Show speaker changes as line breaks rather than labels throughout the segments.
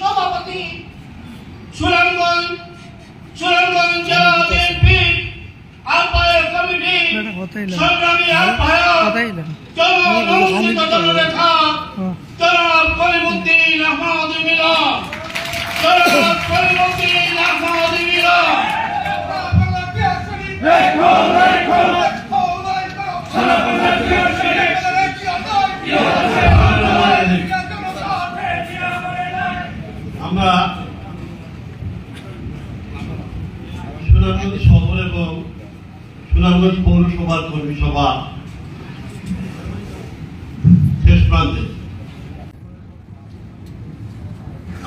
সভাপতি সুনামগঞ্জ সুনামগঞ্জ জেলা বিএনপি আহ্বায়ক কমিটি সংগ্রামী আহ্বায়ক। জনাব আহমদ মিলন। আহমদ মিলন।
আমরা সুনামগঞ্জ শহর এবং সুনামগঞ্জ পৌরসভার কর্মী সভা শেষ প্রান্তে।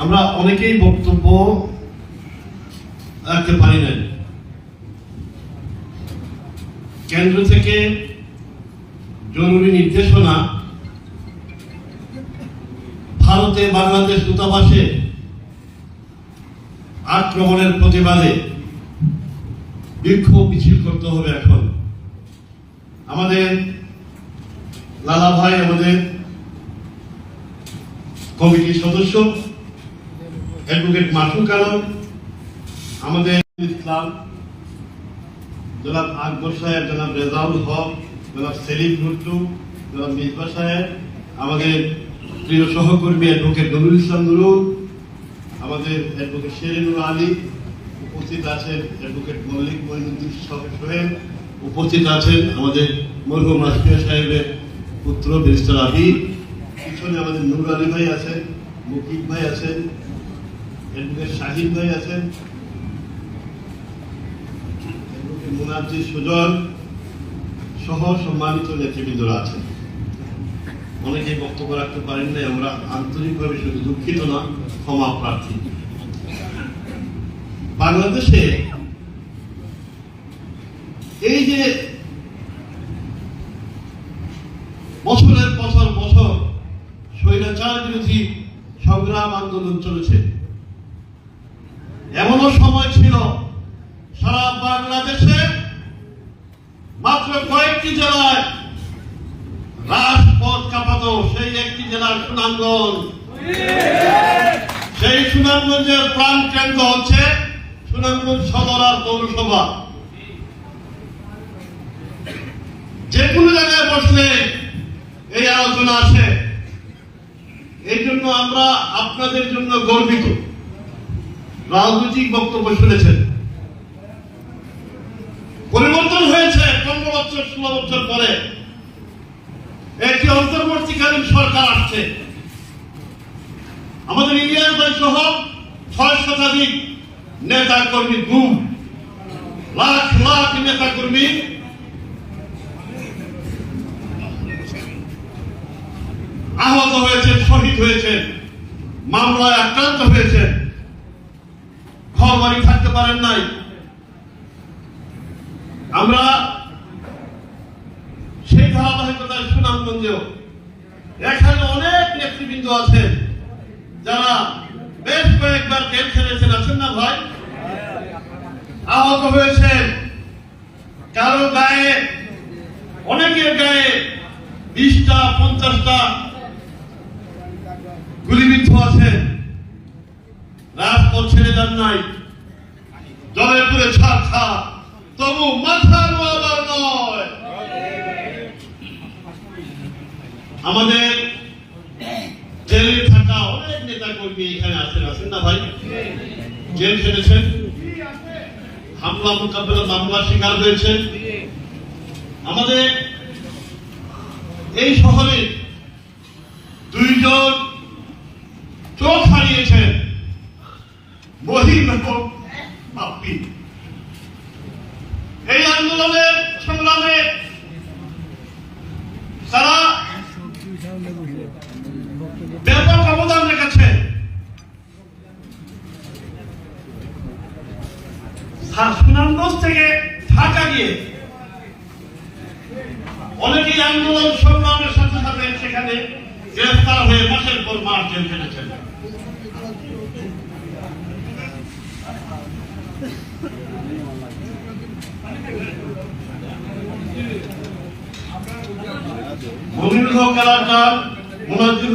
আমরা অনেকেই বক্তব্য রাখতে পারি নাই। কেন্দ্র থেকে জরুরি নির্দেশনা ভারতে, বাংলাদেশ দূতাবাসে আক্রমণের প্রতিবাদে বিক্ষোভ মিছিল করতে হবে এখন। আমাদের লালা ভাই, আমাদের কমিটির সদস্য অ্যাডভোকেট মাসুল কালাম, আমাদের ইসলাম, জনাব আকবর সাহেব, জনাব রেজাউল হক, জনাব সেলিম ভুট্টু জনাব মিসবা সাহেব, আমাদের প্রিয় সহকর্মী অ্যাডভোকেট নুরুল ইসলাম নুরুল আমাদের অ্যাডভোকেট শেরিনুর আলী, উপস্থিত আছেন অ্যাডভোকেট মল্লিক মঈনুদ্দিন সোহেল, উপস্থিত আছেন আমাদের মরহুম রাষ্ট্রীয় সাহেবের পুত্র ব্যারিস্টার আবি, পিছনে আমাদের নুর আলী ভাই আছেন মুকিব ভাই আছেন অ্যাডভোকেট শাহিদ ভাই আছেন অ্যাডভোকেট মুনাজ্জির সুজন সহ সম্মানিত নেতৃবৃন্দরা আছেন। অনেকেই বক্তব্য রাখতে পারেন নাই, আমরা আন্তরিকভাবে শুধু দুঃখিত না ক্ষমা প্রার্থী। বাংলাদেশে এই যে বছরের বছর বছর স্বৈরাচার বিরোধী সংগ্রাম আন্দোলন চলেছে। এমনও সময় ছিল, সারা বাংলাদেশে মাত্র কয়েকটি জেলায় রাজপথ কাঁপাতো, সেই একটি জেলার সুনামগঞ্জ। সুনামগঞ্জের প্রাণ কেন্দ্র হচ্ছে সুনামগঞ্জ সদর আর পৌরসভা। যে কোনো জায়গায় বসলে এই আলোচনা আসে। এই জন্য আমরা আপনাদের জন্য গর্বিত। রাজনৈতিক বক্তব্য শুনেছেন। পরিবর্তন হয়েছে পনেরো বছর ষোলো বছর পরে। একটি অন্তর্বর্তীকালীন সরকার আসছে। আমাদের ইন্ডিয়ান ভাই সহ ছয় শতাধিক নেতা কর্মী গুম। লাখ লাখ নেতা কর্মী আহত হয়েছে শহীদ হয়েছে মামলায় আক্রান্ত হয়েছেন। ঘর বাড়ি থাকতে পারেন নাই। আমরা সেই ধারাবাহিকতায় সুনামগঞ্জেও এখানে অনেক নেতৃবৃন্দ আছেন। যারা বেশ কয়েকবার জেল ছেড়েছেন আছেন না ভাই? আহত হয়েছেন। কারও গায়ে, অনেকের গায়ে বিশটা, পঞ্চাশটা গুলিবিদ্ধ আছেন রাজপথ ছেড়ে যান নাই। জলের পুরে ছাড় খা তবু মাথার নয়। আমাদের জেলে থাকা অনেক নেতা হামলা মোকাবেলা মামলা শিকার হয়েছেন আমাদের এই শহরে দুইজন চোখ হারিয়েছেন। মহিম এবং বাপ্পি এই আন্দোলনের সংগ্রামে তারা ব্যাপক অবদান রেখেছে আর সুনামগঞ্জ থেকে ঢাকা গিয়ে অনেকেই আন্দোলন, সংগ্রামের সাথে সাথে সেখানে গ্রেফতার হয়ে মাসের পর মাস জেল খেটেছেন।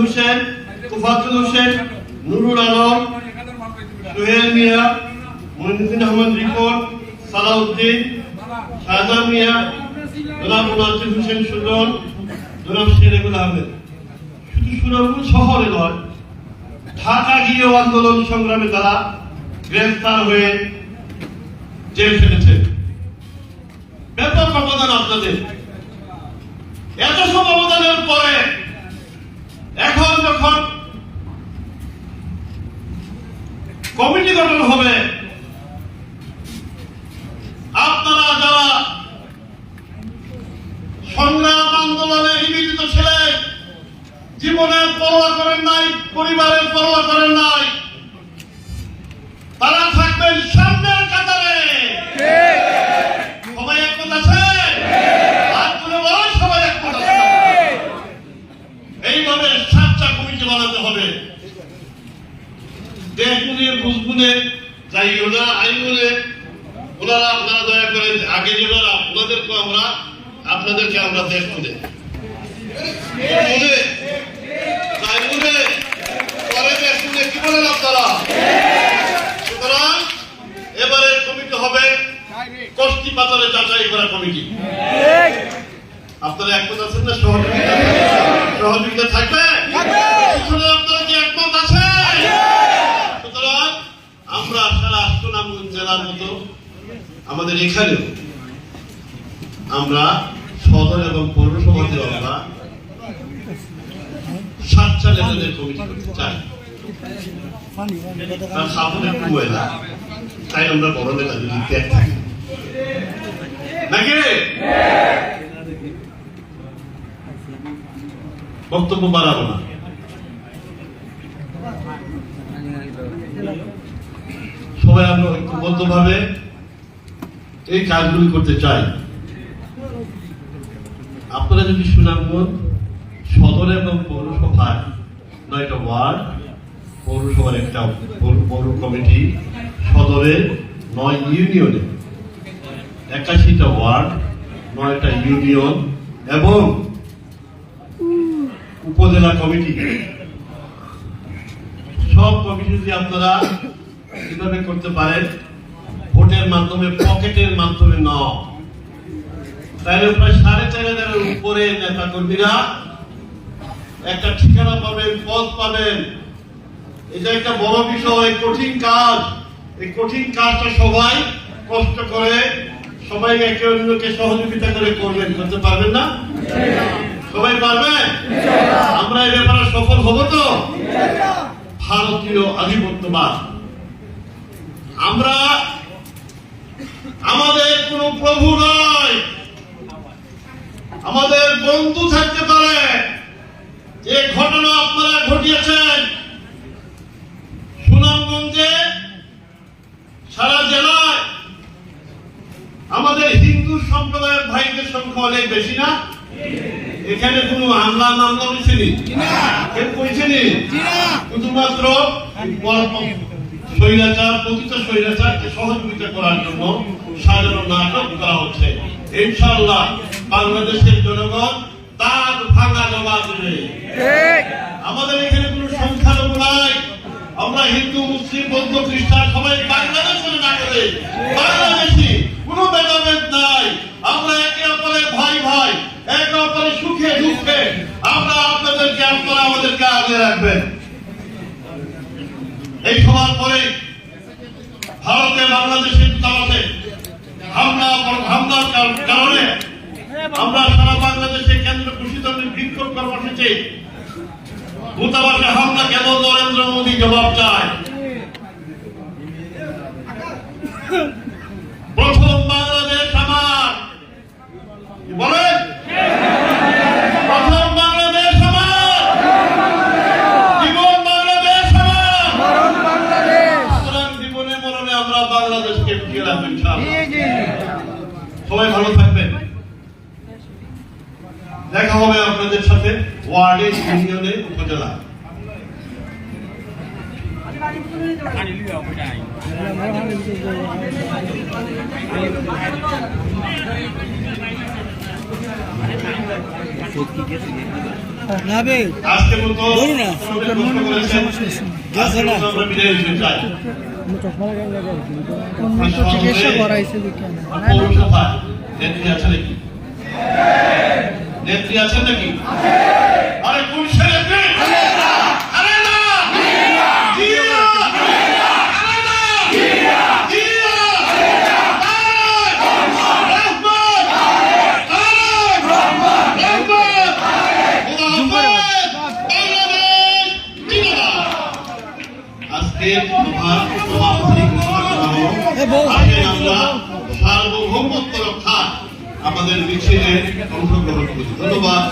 হোসেন তুফাতুল হোসেন, নুরুল আলম, সোহেল মিয়া মহিনুদ্দিন আহমদ রিপন, সালাউদ্দিন, শাহজাহান মিয়া জনাব মুনাজির হোসেন সুজন জনাব শেরেগুল আহমেদ। শুধু সুনামগঞ্জ শহরে নয়, ঢাকা গিয়েও আন্দোলন সংগ্রামে তারা গ্রেফতার হয়ে জেল খেটেছে। ব্যাপক অবদান আপনাদের। এত সব অবদানের পরে এখন যখন কমিটি গঠন হবে আপনারা যারা সংগ্রাম আন্দোলনে নিবেদিত ছিলেন। জীবনের পরোয়া করেন নাই, পরিবারের পরোয়া করেন নাই। তারা থাকবেন সামনের কাতারে। এইভাবে সাতটা কমিটি বানাতে হবে। দেখুনে বুঝবুনে ওনারা আপনারা দয়া করে আগে যেবার আপনাদেরকে আমরা আপনাদেরকে আমরা দেখুনে বুঝবুনে আইনুনে পরে দেখুনে সুতরাং এবারে কমিটি হবে কষ্টি পাতলে যাচাই করা কমিটি আপনারা একমত না জেলার মতো আমাদের এখানেও আমরা সদর এবং পৌরসভাতে আমরা সাতটা লেভেলের কমিটি করতে চাই তাই আমরা বড় নেতা যদি ত্যাগ থাকি নাকি? বক্তব্য বাড়াবো না। সবাই আমরা ঐক্যবদ্ধ ভাবে এই কাজগুলি করতে চাই। আপনারা যদি সুনামগঞ্জ সদর এবং পৌরসভায় নয়টা ওয়ার্ড, পৌরসভার একটা পৌর কমিটি, সদরে নয় ইউনিয়নে একাশিটা ওয়ার্ড, নয়টা ইউনিয়ন এবং উপজেলা কমিটি। সব কমিটি যদি আপনারা কীভাবে করতে পারেন, ভোটের মাধ্যমে, পকেটের মাধ্যমে ন তাহলে প্রায় সাড়ে চার হাজারের উপরে নেতা কর্মীরা একটা ঠিকানা পাবেন পদ পাবেন। এটা একটা বড় বিষয়, কঠিন কাজ। এই কঠিন কাজটা সবাই কষ্ট করে, সবাই একে অন্যকে সহযোগিতা করে করবেন, করতে পারবেন না? সবাই পারবেন আমরা এই ব্যাপারে সফল হব তো? ভারতীয় আধিপত্যবাদ। আমরা আমাদের কোনো প্রভু নয়। আমাদের বন্ধু থাকতে পারে। যে ঘটনা আপনারা ঘটিয়েছেন সুনামগঞ্জে, সারা জেলায়। আমাদের হিন্দু সম্প্রদায়ের ভাইদের সংখ্যা অনেক বেশি না? এখানে কোনো হামলা মামলা হয়েছেনি কেউ শুধুমাত্র স্বৈরাচার প্রকৃত স্বৈরাচারকে সহযোগিতা করার জন্য সাজানো নাটক করা হচ্ছে। ইনশাআল্লাহ বাংলাদেশের জনগণ আমাদের এখানে কোনো সংখ্যালঘু নাই। আমরা হিন্দু মুসলিম বৌদ্ধ খ্রিস্টান সবাই বাংলাদেশের নাগরিক। বাংলাদেশি কোনো ভেদাভেদ নাই। আমরা একে অপরের ভাই ভাই একে অপরের সুখে দুঃখে। আমরা আপনাদেরকে আপনারা আমাদেরকে আগে রাখবেন। এই সবার পরে ভারতে বাংলাদেশের দূতাবাসে হামলা হামলার কারণে আমরা সারা বাংলাদেশে কেন্দ্র কর্মসূচি দূতাবাসে হামলা কেন নরেন্দ্র মোদী জবাব চায়। আপনাদের সাথে ওয়ার্ডে ইউনিয়নে উপজেলা।
চিকিৎসা করাইছে
নেত্রী আছেন নাকি? আরে কোন আমাদের নেত্রী অংশগ্রহণ করি ধন্যবাদ।